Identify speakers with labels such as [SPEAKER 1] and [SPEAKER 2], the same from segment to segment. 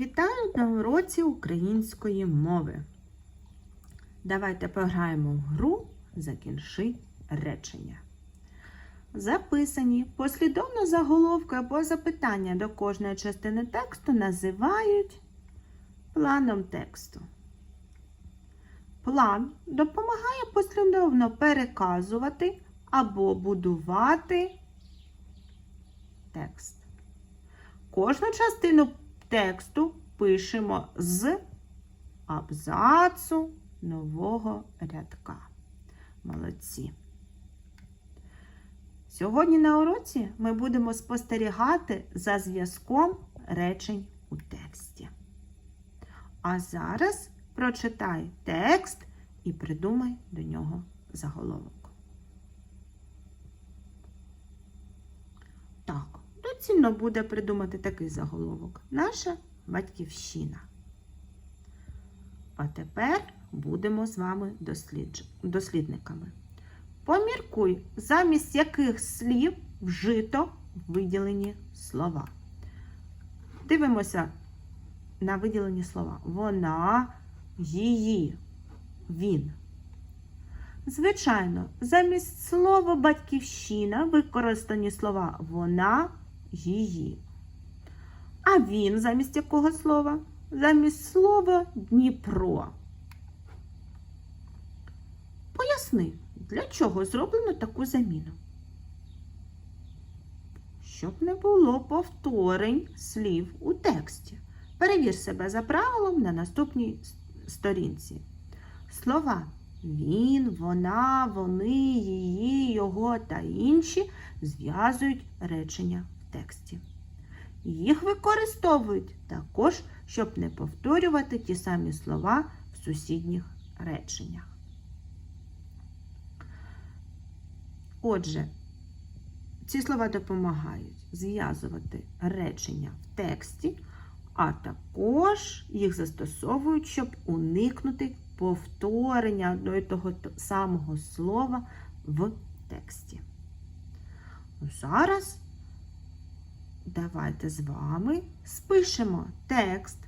[SPEAKER 1] Вітаю на уроці української мови. Давайте пограємо в гру Закінчи речення. Записані послідовно заголовки або запитання до кожної частини тексту називають планом тексту. План допомагає послідовно переказувати або будувати текст. Кожну частину тексту пишемо з абзацу нового рядка. Молодці. Сьогодні на уроці ми будемо спостерігати за зв'язком речень у тексті. А зараз прочитай текст і придумай до нього заголовок. Доцільно буде придумати такий заголовок. Наша батьківщина. А тепер будемо з вами дослідниками. Поміркуй, замість яких слів вжито виділені слова. Дивимося на виділені слова. Вона, її, він. Звичайно, замість слова батьківщина використані слова вона, її. А він замість якого слова? Замість слова Дніпро. Поясни, для чого зроблено таку заміну? Щоб не було повторень слів у тексті. Перевір себе за правилом на наступній сторінці. Слова він, вона, вони, її, його та інші зв'язують речення тексті. Їх використовують також, щоб не повторювати ті самі слова в сусідніх реченнях. Отже, ці слова допомагають зв'язувати речення в тексті, а також їх застосовують, щоб уникнути повторення одного і того самого слова в тексті. Зараз давайте з вами спишемо текст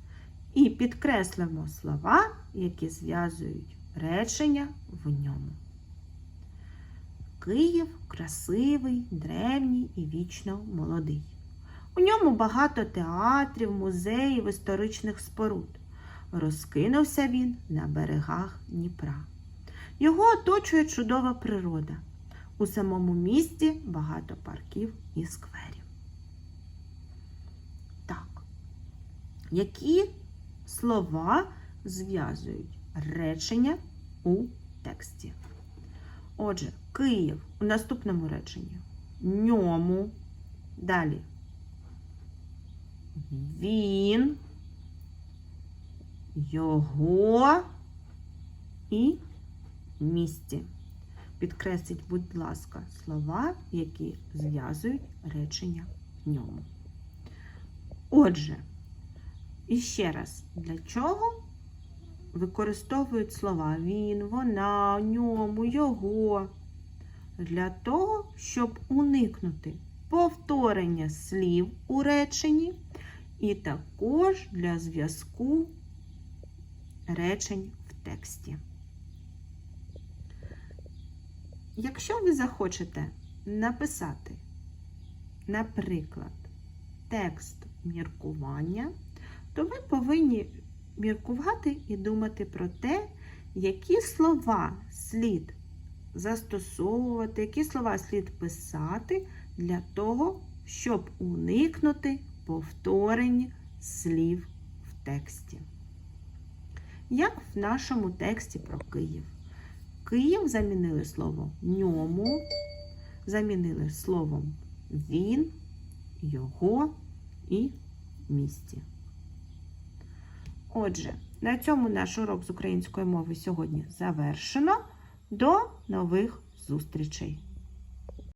[SPEAKER 1] і підкреслимо слова, які зв'язують речення в ньому. Київ красивий, древній і вічно молодий. У ньому багато театрів, музеїв, історичних споруд. Розкинувся він на берегах Дніпра. Його оточує чудова природа. У самому місті багато парків і скверів. Які слова зв'язують речення у тексті? Отже, Київ у наступному реченні. Ньому. Далі. Він, його і місті. Підкресліть, будь ласка, слова, які зв'язують речення в ньому. Отже, іще раз, для чого використовують слова він, вона, ньому, його? Для того, щоб уникнути повторення слів у реченні, і також для зв'язку речень в тексті. Якщо ви захочете написати, наприклад, текст міркування, то ви повинні міркувати і думати про те, які слова слід застосовувати, які слова слід писати для того, щоб уникнути повторень слів в тексті. Як в нашому тексті про Київ. Київ замінили слово ньому, замінили словом він, його і місті. Отже, на цьому наш урок з української мови сьогодні завершено. До нових зустрічей!